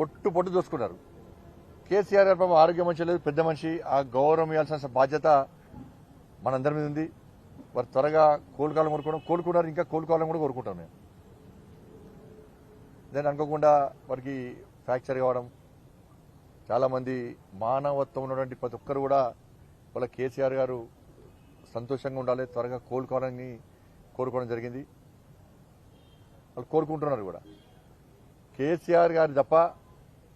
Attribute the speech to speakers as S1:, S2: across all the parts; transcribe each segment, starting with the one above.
S1: పొట్టు పొట్టు దోసుకున్నారు. కేసీఆర్ గారు పాపం ఆరోగ్యం మంచి లేదు పెద్ద మనిషి. ఆ గౌరవం ఇవ్వాల్సిన బాధ్యత మనందరి మీద ఉంది. వారు త్వరగా కోలుకోవాలని కోరుకోవడం కోలుకున్నారు ఇంకా కోలుకోవాలని కూడా కోరుకుంటాం మేము. దాన్ని అనుకోకుండా వారికి ఫ్రాక్చర్ కావడం చాలామంది మానవత్వం ఉన్నటువంటి ప్రతి ఒక్కరు కూడా వాళ్ళ కేసీఆర్ గారు సంతోషంగా ఉండాలి త్వరగా కోలుకోవాలని కోరుకోవడం జరిగింది. వాళ్ళు కోరుకుంటున్నారు కూడా. కేసీఆర్ గారి తప్ప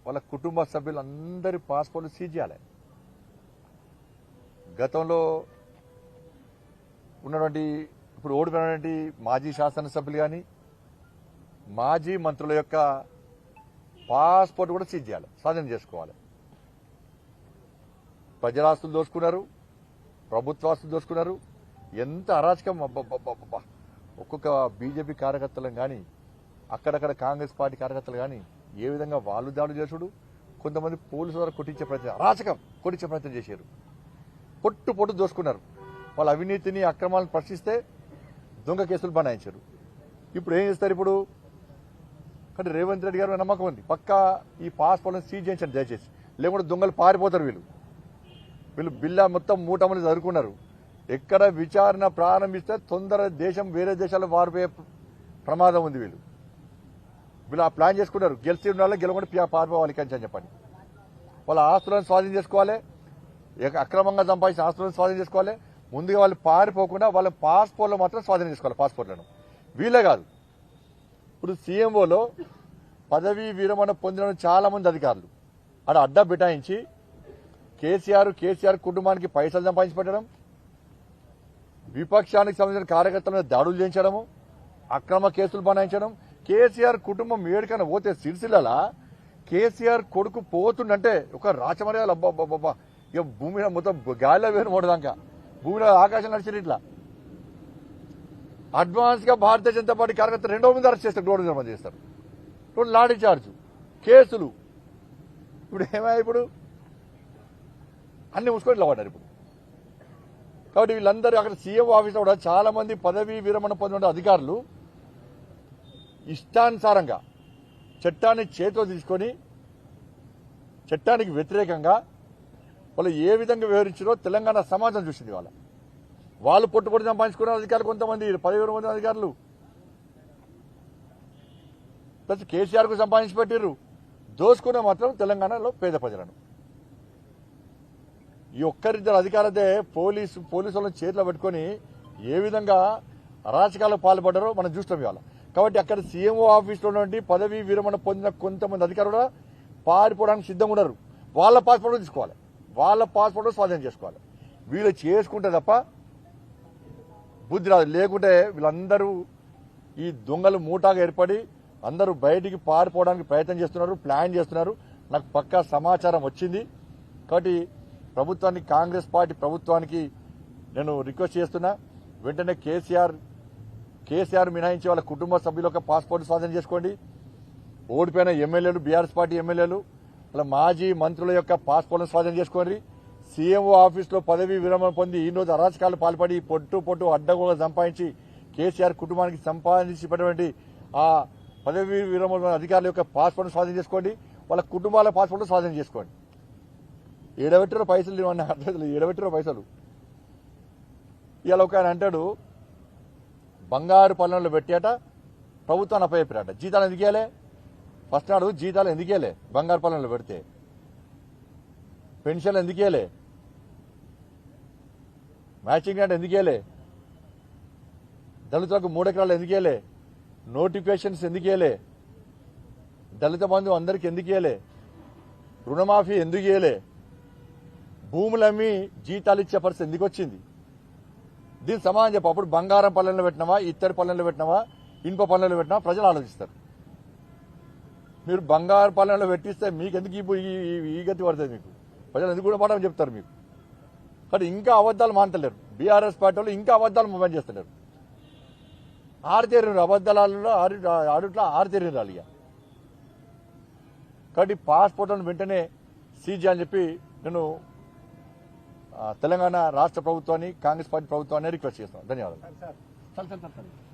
S1: వాళ్ళ కుటుంబ సభ్యులందరి పాస్పోర్ట్లు సీజ్ చేయాలి. గతంలో ఉన్నటువంటి ఇప్పుడు ఓడిపోయినటువంటి మాజీ శాసనసభ్యులు కానీ మాజీ మంత్రుల యొక్క పాస్పోర్ట్ కూడా సీజ్ చేయాలి స్వాధీనం చేసుకోవాలి. ప్రజలాస్తులు దోచుకున్నారు ప్రభుత్వాస్తులు దోచుకున్నారు ఎంత అరాచకం ఒక్కొక్క బీజేపీ కార్యకర్తలను కానీ అక్కడక్కడ కాంగ్రెస్ పార్టీ కార్యకర్తలు కానీ ఏ విధంగా వాళ్ళు దాడులు చేసుడు కొంతమంది పోలీసు ద్వారా కొట్టించే ప్రయత్నం అరాచకం కొట్టించే ప్రయత్నం చేశారు. పొట్టు పొట్టు దోసుకున్నారు. వాళ్ళ అవినీతిని అక్రమాలను ప్రశ్నిస్తే దొంగ కేసులు బనాయించారు. ఇప్పుడు ఏం చేస్తారు ఇప్పుడు? కానీ రేవంత్ రెడ్డి గారు నమ్మకం ఉంది. పక్కా ఈ పాస్పోర్ట్లను సీజ్ చేయించండి దయచేసి. లేకుంటే దొంగలు పారిపోతారు వీళ్ళు. వీళ్ళు బిల్లా మొత్తం మూటమని చదువుకున్నారు ఎక్కడ విచారణ ప్రారంభిస్తే తొందర దేశం వేరే దేశాలు వారిపోయే ప్రమాదం ఉంది వీళ్ళు. వీళ్ళు ఆ ప్లాన్ చేసుకున్నారు గెలిచి ఉండాలి గెలవకుండా పారిపోవాలి కంచి అని చెప్పండి వాళ్ళ ఆస్తులను స్వాధీనం చేసుకోవాలి. అక్రమంగా సంపాదించిన ఆస్తులను స్వాధీనం చేసుకోవాలి. ముందుగా వాళ్ళు పారిపోకుండా వాళ్ళ పాస్పోర్ట్లు మాత్రం స్వాధీనం చేసుకోవాలి పాస్పోర్ట్లను. వీళ్ళే కాదు. ఇప్పుడు సీఎంఓలో పదవీ విరమణ పొందిన చాలా మంది అధికారులు. ఆడ అడ్డా బిటాయించి కేసీఆర్ కేసీఆర్ కుటుంబానికి పైసలు సంపాదించి పెట్టడం విపక్షానికి సంబంధించిన కార్యకర్తలను దాడులు చేయించడము అక్రమ కేసులు బనాయించడం కేసీఆర్ కుటుంబం ఏడికైనా పోతే సిరిసిల్ల కేసీఆర్ కొడుకు పోతుండంటే ఒక రాచమర్యాలు అబ్బాబ్బాబ్బా ఇక భూమి మొత్తం గాలిలో వేరు మూడదాకా భూమిలో ఆకాశం నడిచింది ఇట్లా. అడ్వాన్స్గా భారతీయ జనతా పార్టీ కార్యకర్త రెండో మంది అరెస్ట్ చేస్తారు రోడ్డు నిర్మాణం చేస్తారు. రోడ్డు లాఠీ చార్జ్ కేసులు. ఇప్పుడు ఏమయ్యా ఇప్పుడు? అన్ని మూసుకొని ఇట్లా పడ్డారు ఇప్పుడు. కాబట్టి వీళ్ళందరూ అక్కడ సీఎం ఆఫీస్లో కూడా చాలా మంది పదవీ విరమణ పొందిన అధికారులు ఇష్టానుసారంగా చట్టాన్ని చేతిలో తీసుకొని చట్టానికి వ్యతిరేకంగా వాళ్ళు ఏ విధంగా వివరించారో తెలంగాణ సమాజం చూసింది వాళ్ళ. వాళ్ళు పొట్టుకొని సంపాదించుకున్న అధికారులు కొంతమంది పదివేల మంది అధికారులు. ప్లస్ కేసీఆర్కు సంపాదించి పెట్టిర్రు. దోసుకునే మాత్రం తెలంగాణలో పేద ప్రజలను. ఈ ఒక్కరిద్దరు అధికారులదే పోలీసు పోలీసు వాళ్ళని చేతిలో పెట్టుకొని ఏ విధంగా అరాచకాలకు పాల్పడ్డారో మనం చూస్తాం ఇవాళ. కాబట్టి అక్కడ సీఎంఓ ఆఫీస్లో ఉన్నటువంటి పదవీ విరమణ పొందిన కొంతమంది అధికారులు కూడా పారిపోవడానికి సిద్ధంగా ఉన్నారు. వాళ్ళ పాస్పోర్ట్ తీసుకోవాలి. వాళ్ళ పాస్పోర్ట్ స్వాధీనం చేసుకోవాలి. వీళ్ళు చేసుకుంటే తప్ప బుద్ధి రాదు. లేకుంటే వీళ్ళందరూ ఈ దొంగలు మూటాగా ఏర్పడి అందరూ బయటికి పారిపోవడానికి ప్రయత్నం చేస్తున్నారు ప్లాన్ చేస్తున్నారు. నాకు పక్కా సమాచారం వచ్చింది. కాబట్టి ప్రభుత్వానికి కాంగ్రెస్ పార్టీ ప్రభుత్వానికి నేను రిక్వెస్ట్ చేస్తున్నా వెంటనే కేసీఆర్ కేసీఆర్ మినహాయించి వాళ్ళ కుటుంబ సభ్యుల యొక్క పాస్పోర్ట్ స్వాధీనం చేసుకోండి. ఓడిపోయిన ఎమ్మెల్యేలు బీఆర్ఎస్ పార్టీ ఎమ్మెల్యేలు వాళ్ళ మాజీ మంత్రుల యొక్క పాస్పోర్ట్లను స్వాధీనం చేసుకోండి. సీఎంఓ ఆఫీసులో పదవీ విరమణ పొంది ఈ రోజు అరాచకాలు పాల్పడి పొట్టు పొట్టు అడ్డగోగా సంపాదించి కేసీఆర్ కుటుంబానికి సంపాదించినటువంటి ఆ పదవీ విరమణ అధికారుల యొక్క పాస్పోర్ట్ స్వాధీనం చేసుకోండి. వాళ్ళ కుటుంబాల పాస్పోర్ట్ స్వాధీనం చేసుకోండి. ఏడబెట్టిన పైసలు ఇవన్నీ అర్థం లేదు. పైసలు. ఇవాళ ఒక ఆయన అంటాడు బంగారు పల్లెంలో పెట్టేట ప్రభుత్వాన్ని అప్పచెప్పారట. జీతాలు ఎందుకేలే ఫస్ట్ నాడు జీతాలు ఎందుకేలే బంగారు పల్లెంలో పెడితే. పెన్షన్లు ఎందుకేలే మ్యాచింగ్ గ్రాంట్ ఎందుకేలే దళితులకు మూడెకరాలు ఎందుకేలే నోటిఫికేషన్స్ ఎందుకేలే దళిత బంధువు అందరికి ఎందుకేలే రుణమాఫీ ఎందుకేలే భూములమ్మి జీతాలు ఇచ్చే పరిస్థితి ఎందుకు వచ్చింది? దీని సమాధానం చెప్పు అప్పుడు బంగారం పల్లెల్లో పెట్టినావా ఇత్తడి పల్లెల్లో పెట్టినావా ఇనుప పల్లెల్లో పెట్టినావా ప్రజలు ఆలోచిస్తారు. మీరు బంగారు పల్లెల్లో పెట్టిస్తే మీకు ఎందుకు ఈ- ఈ- గతి పడుతుంది మీకు? ప్రజలు ఎందుకు కూడా మాట చెప్తారు మీకు. కానీ ఇంకా అబద్ధాలు మానతలేరు బీఆర్ఎస్ పార్టీ వాళ్ళు ఇంకా అబద్ధాలు మొబైల్ చేస్తలేరు. ఆరితేరినారు. అబద్ధాలలో ఆరు ఆడుట్లా ఆరితేరినారు ఇక. కాబట్టి పాస్పోర్ట్లను వెంటనే సీజ్ అని చెప్పి నేను తెలంగాణ రాష్ట్ర ప్రభుత్వాన్ని కాంగ్రెస్ పార్టీ ప్రభుత్వాన్ని రిక్వెస్ట్ చేస్తాం ధన్యవాదాలు.